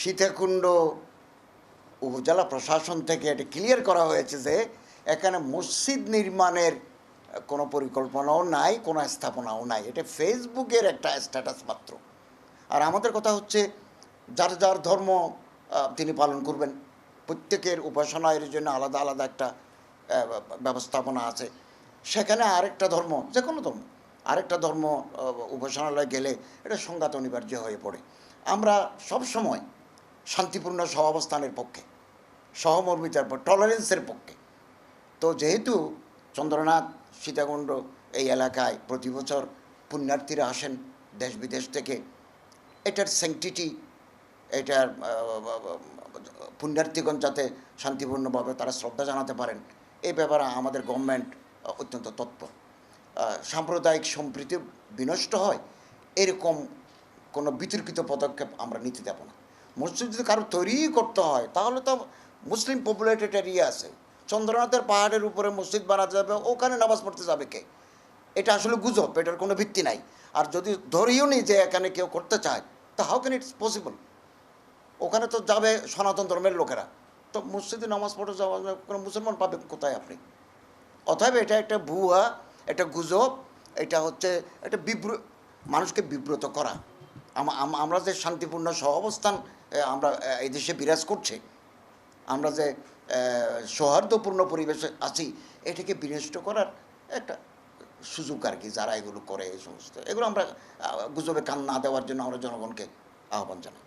সীতাকুণ্ড উপজেলা প্রশাসন থেকে এটা ক্লিয়ার করা হয়েছে যে এখানে মসজিদ নির্মাণের কোনো পরিকল্পনাও নাই, কোনো স্থাপনাও নাই। এটা ফেসবুকের একটা স্ট্যাটাস মাত্র। আর আমাদের কথা হচ্ছে, যার যার ধর্ম তিনি পালন করবেন। প্রত্যেকের উপাসনায়ের জন্য আলাদা আলাদা একটা ব্যবস্থাপনা আছে। সেখানে আরেকটা ধর্ম যে কোনো ধর্ম, আরেকটা ধর্ম উপাসনালয়ে গেলে এটা সংঘাত অনিবার্য হয়ে পড়ে। আমরা সব সময় শান্তিপূর্ণ সহাবস্থানের পক্ষে, সহমর্মিতার পর টলারেন্সের পক্ষে। তো যেহেতু চন্দ্রনাথ, সীতাকুণ্ড এই এলাকায় প্রতি বছর পুণ্যার্থীরা আসেন দেশ বিদেশ থেকে, এটার স্যাংটিটি এটার পুণ্যার্থীগণ যাতে শান্তিপূর্ণভাবে তারা শ্রদ্ধা জানাতে পারেন এই ব্যাপারে আমাদের গভর্নমেন্ট অত্যন্ত তৎপর। সাম্প্রদায়িক সম্প্রীতি বিনষ্ট হয়, এরকম কোনো বিতর্কিত পদক্ষেপ আমরা নিতে দেব না। মসজিদ যদি কারও তৈরি করতে হয়, তাহলে তো মুসলিম পপুলেটেড এরিয়া আছে। চন্দ্রনাথের পাহাড়ের উপরে মসজিদ বানাতে যাবে, ওখানে নামাজ পড়তে যাবে কে? এটা আসলে গুজব, এটার কোনো ভিত্তি নাই। আর যদি ধরিও নি যে এখানে কেউ করতে চায়, তা হাউ ক্যান ইটস পসিবল ওখানে তো যাবে সনাতন ধর্মের লোকেরা। তো মসজিদে নামাজ পড়তে যাওয়া কোনো মুসলমান পাবে কোথায় আপনি? অতএব এটা একটা ভুয়া, একটা গুজব, এটা হচ্ছে একটা বিব্র মানুষকে বিব্রত করা। আমরা যে শান্তিপূর্ণ সহাবস্থান আমরা এই দেশে বিরাজ করছে, আমরা যে সৌহার্দ্যপূর্ণ পরিবেশে আছি, এটাকে বিনষ্ট করার একটা সুযোগ আর কি, যারা এগুলো করে এই সমস্ত। এগুলো আমরা গুজবে কান না দেওয়ার জন্য আমরা জনগণকে আহ্বান জানাই।